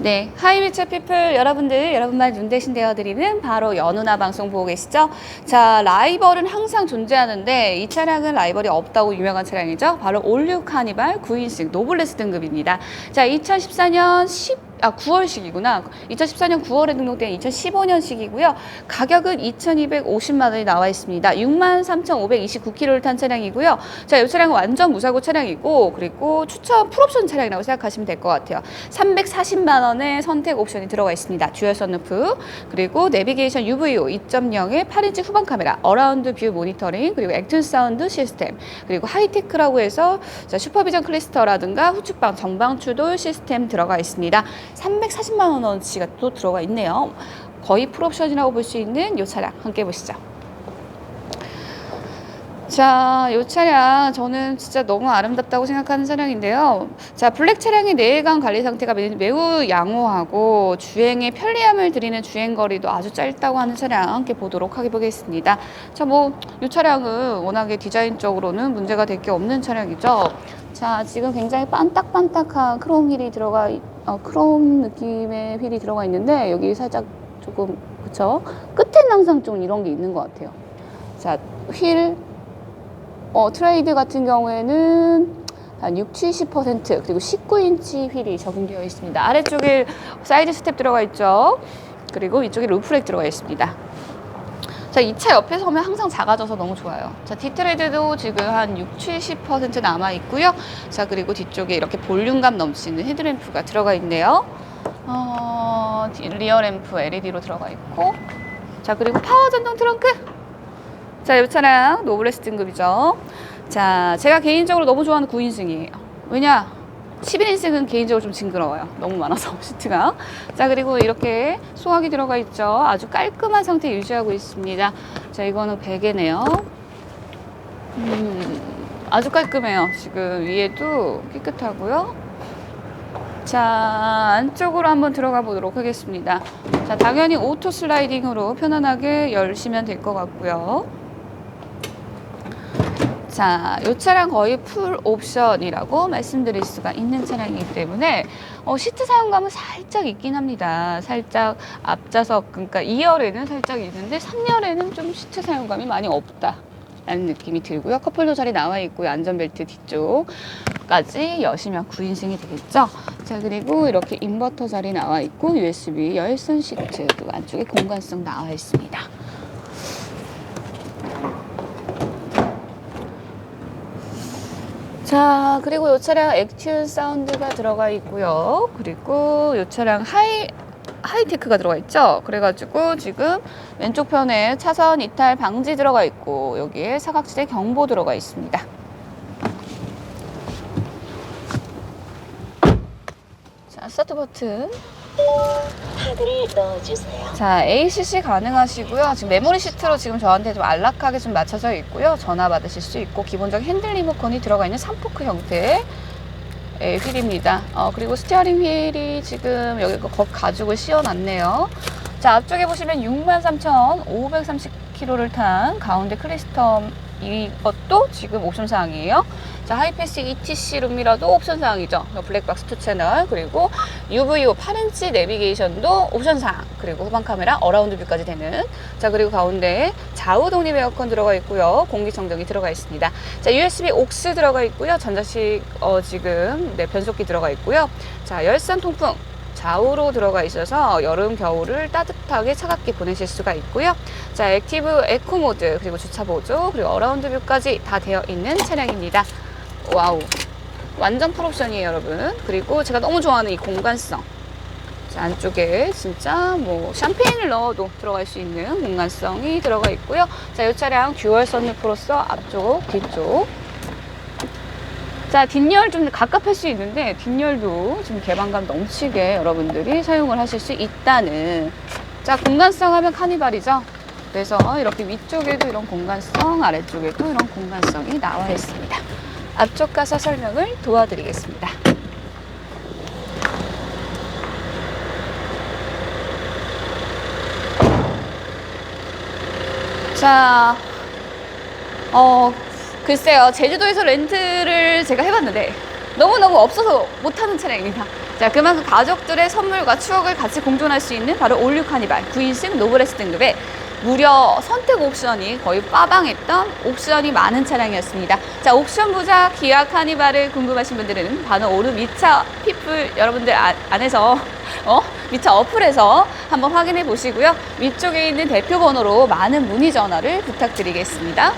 네, 하이미츠 피플 여러분들, 여러분만 눈 대신 되어드리는 바로 연우나 방송 보고 계시죠? 자, 라이벌은 항상 존재하는데 이 차량은 라이벌이 없다고 유명한 차량이죠? 바로 올류 카니발 9인승 노블레스 등급입니다. 자, 2014년 10 아, 9월식이구나. 2014년 9월에 등록된 2015년식이고요. 가격은 2,250만 원이 나와 있습니다. 63,529km를 탄 차량이고요. 자, 이 차량은 완전 무사고 차량이고, 그리고 추천 풀옵션 차량이라고 생각하시면 될 것 같아요. 340만 원의 선택 옵션이 들어가 있습니다. 듀얼 선루프, 그리고 내비게이션 UVO 2.0의 8인치 후방 카메라, 어라운드 뷰 모니터링, 그리고 액튠 사운드 시스템, 그리고 하이테크라고 해서 자, 슈퍼비전 클리스터라든가 후측방 정방 추돌 시스템 들어가 있습니다. 340만 원어치가 또 들어가 있네요. 거의 풀옵션이라고 볼 수 있는 이 차량 함께 보시죠. 자, 이 차량 저는 진짜 너무 아름답다고 생각하는 차량인데요. 자, 블랙 차량의 내외관 관리 상태가 매- 매우 양호하고 주행에 편리함을 드리는 주행 거리도 아주 짧다고 하는 차량 함께 보도록 하겠습니다. 자, 뭐 이 차량은 워낙에 디자인적으로는 문제가 될 게 없는 차량이죠. 자, 지금 굉장히 반딱반딱한 크롬 휠이 들어가 있- 어, 크롬 느낌의 휠이 들어가 있는데 여기 살짝 조금 그쵸? 끝에는 항상 좀 이런 게 있는 것 같아요. 자, 휠 어, 트레이드 같은 경우에는 한 6, 70% 그리고 19인치 휠이 적용되어 있습니다. 아래쪽에 사이드 스텝 들어가 있죠. 그리고 이쪽에 루프렉 들어가 있습니다. 자, 이 차 옆에 서면 항상 작아져서 너무 좋아요. 자, 디트레드도 지금 한 6, 70% 남아 있고요. 자, 그리고 뒤쪽에 이렇게 볼륨감 넘치는 헤드램프가 들어가 있네요. 어, 디- 리어 램프 LED로 들어가 있고. 자, 그리고 파워 전동 트렁크. 자, 이 차량 노블레스 등급이죠. 자, 제가 개인적으로 너무 좋아하는 9인승이에요. 왜냐? 11인승은 개인적으로 좀 징그러워요. 너무 많아서 시트가. 자, 그리고 이렇게 소화기 들어가 있죠. 아주 깔끔한 상태 유지하고 있습니다. 자, 이거는 베개네요. 음, 아주 깔끔해요. 지금 위에도 깨끗하고요. 자, 안쪽으로 한번 들어가 보도록 하겠습니다. 자, 당연히 오토 슬라이딩으로 편안하게 열시면 될 것 같고요. 자, 이 차량 거의 풀 옵션이라고 말씀드릴 수가 있는 차량이기 때문에 어, 시트 사용감은 살짝 있긴 합니다. 살짝 앞좌석, 그러니까 2열에는 살짝 있는데 3열에는 좀 시트 사용감이 많이 없다. 라는 느낌이 들고요. 컵홀더 자리 나와 있고요. 안전벨트 뒤쪽까지 여시면 9인승이 되겠죠. 자, 그리고 이렇게 인버터 자리 나와 있고 USB 열선 시트 그리고 안쪽에 공간성 나와 있습니다. 자, 그리고 이 차량 액튠 사운드가 들어가 있고요. 그리고 이 차량 하이 하이테크가 들어가 있죠. 그래가지고 지금 왼쪽 편에 차선 이탈 방지 들어가 있고 여기에 사각지대 경보 들어가 있습니다. 자, 스타트 버튼. 자, ACC 가능하시고요. 지금 메모리 시트로 지금 저한테 좀 안락하게 좀 맞춰져 있고요. 전화 받으실 수 있고 기본적인 핸들 리모컨이 들어가 있는 3포크 형태의 예, 휠입니다. 어, 그리고 스티어링 휠이 지금 여기 거 가죽을 씌워놨네요. 자, 앞쪽에 보시면 63,530km를 탄 가운데 크리스텀 이것도 지금 옵션 사항이에요. 자, 하이패스 ETC 룸미러도 옵션 사항이죠. 블랙박스 2 채널, 그리고 UVO 8인치 내비게이션도 옵션 사항, 그리고 후방 카메라 어라운드 뷰까지 되는. 자, 그리고 가운데 좌우 독립 에어컨 들어가 있고요. 공기청정기 들어가 있습니다. 자, USB 옥스 들어가 있고요. 전자식 어, 지금 네, 변속기 들어가 있고요. 자, 열선 통풍 좌우로 들어가 있어서 여름 겨울을 따뜻하게 차갑게 보내실 수가 있고요. 자, 액티브 에코 모드 그리고 주차 보조 그리고 어라운드 뷰까지 다 되어 있는 차량입니다. 와우. 완전 풀옵션이에요, 여러분. 그리고 제가 너무 좋아하는 이 공간성. 자, 안쪽에 진짜 뭐 샴페인을 넣어도 들어갈 수 있는 공간성이 들어가 있고요. 자, 이 차량 듀얼 선루프로서 앞쪽, 뒤쪽. 자, 뒷열 좀 갑갑할 수 있는데 뒷열도 좀 개방감 넘치게 여러분들이 사용을 하실 수 있다는 자, 공간성 하면 카니발이죠. 그래서 이렇게 위쪽에도 이런 공간성, 아래쪽에도 이런 공간성이 나와 있습니다. 앞쪽 가서 설명을 도와드리겠습니다. 자, 어, 글쎄요. 제주도에서 렌트를 제가 해봤는데 너무너무 없어서 못하는 차량입니다. 자, 그만큼 가족들의 선물과 추억을 같이 공존할 수 있는 바로 올류 카니발 9인승 노브레스 등급의 무려 선택 옵션이 거의 빠방했던 옵션이 많은 차량이었습니다. 자, 옵션 부자 기아 카니발을 궁금하신 분들은 바로 오른 미차 피플 여러분들 아- 안에서 어? 미차 어플에서 한번 확인해 보시고요. 위쪽에 있는 대표 번호로 많은 문의 전화를 부탁드리겠습니다.